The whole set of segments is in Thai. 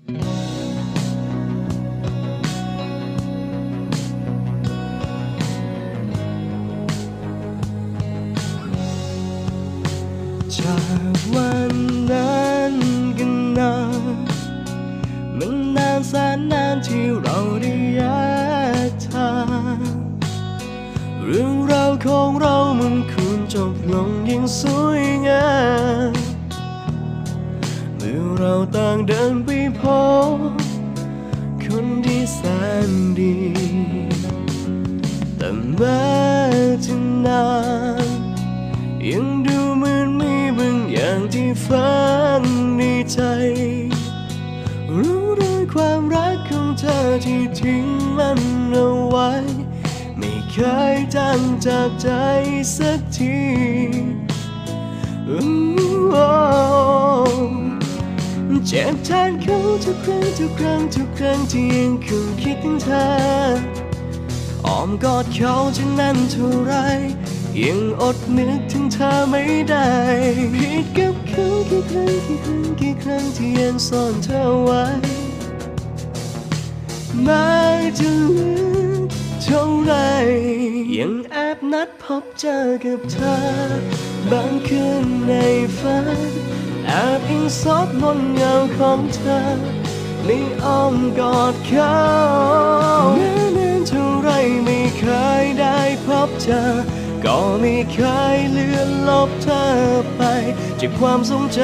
จากวันนั้นกันนานมันนานแสนนานที่เราได้แยกทางเรื่องราวของเรามันควรจบลงอย่างสวยงาม มื่อเราต่างเดินไปพบคนที่แสนดี แต่แม้จะนานยังดูเหมือนมีบางอย่างที่ฝันในใจ รู้ด้วยความรักของเธอที่ทิ้งมันเอาไว้ ไม่เคยจางจากใจสักที เจ็บแทนเขาทุกครั้งทุกครั้งทุกครั้งที่ยังคงคิดถึงเธออ้อมกอดเขาจะนานเท่าไร ยังอดนึกถึงเธอไม่ได้ผิดกับเขากี่ครั้งกี่ครั้งกี่ครั้งที่ยังซ่อนเธอไว้แม้จะลึกเท่าไร ยังแอบนัดพบเจอกับเธอบางคืนในฝัน แอบอิงซบบนเงาของเธอในอ้อมกอดเขาแม้นานเท่าไรไม่เคยได้พบเธอ ก็ไม่เคยเลือนลบเธอไปจากความทรงจ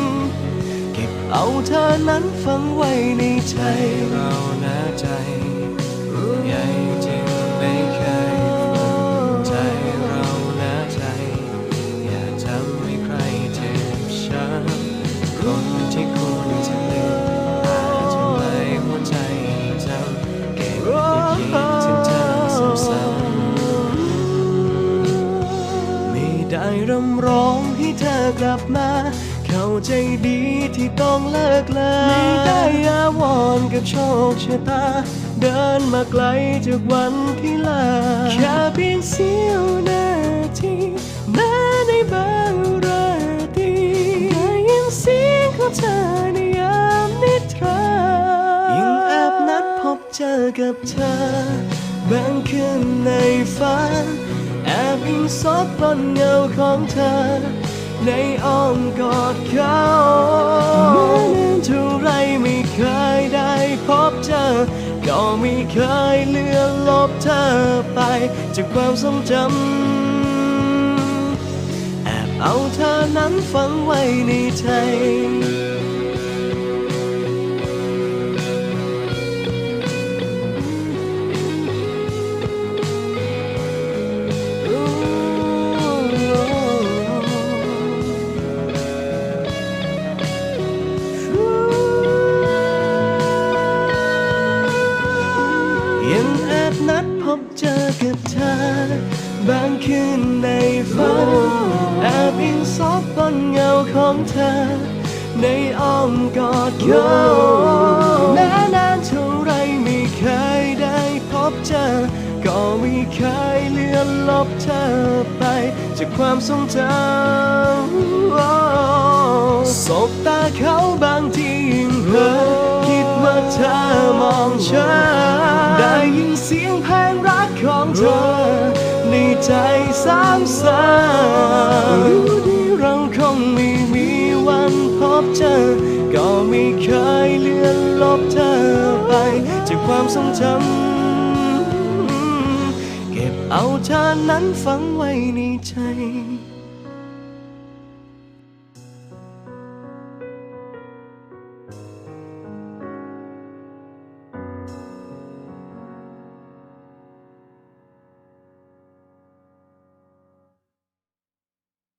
ำเก็บเอาเธอนั้นฝังไว้ในใจเรานะใจใหญ่ำร้องให้เธอกลับมา เข้าใจดีที่ต้องเลิกลาไม่ได้อาวรณ์กับโชคชะตา เดินมาไกลจากวันที่ลา แค่เพียงเสี้ยวนาทีแม้ในบางราตรีได้ยินเสียงของเธอในยามนิทรายังแอบนัดพบเจอกับเธอบางคืนในฝันแอบอิง ซบบนเงาของเธอ ในอ้อมกอดเขาแม้นานเท่าไรไม่เคยได้พบเจอ ก็ไม่เคยเลือนลบเธอไป จากความทรงจำแอบเอาเธอนั้นฝังไว้ในใจ ยังแอบนัดพบเจอกับเธอบางคืนในฝันแอบอิงซอบบนเงาของเธอ ในอ้อมกอดเขาแม้นานเท่าไรไม่เคยได้พบเจอ ก็ไม่เคยเลือนลบเธอไป จากความทรงจำสบตาเขาบางทียิ่งเพ้อคิดว่าเธอมองฉัน ในใจสามสารู้ดีเราคงไม่มีวันพบเจอ ก็ไม่เคยเลือนลบเธอไป จากความทรงจำเก็บเอาเธอนั้นฝังไว้ในใจ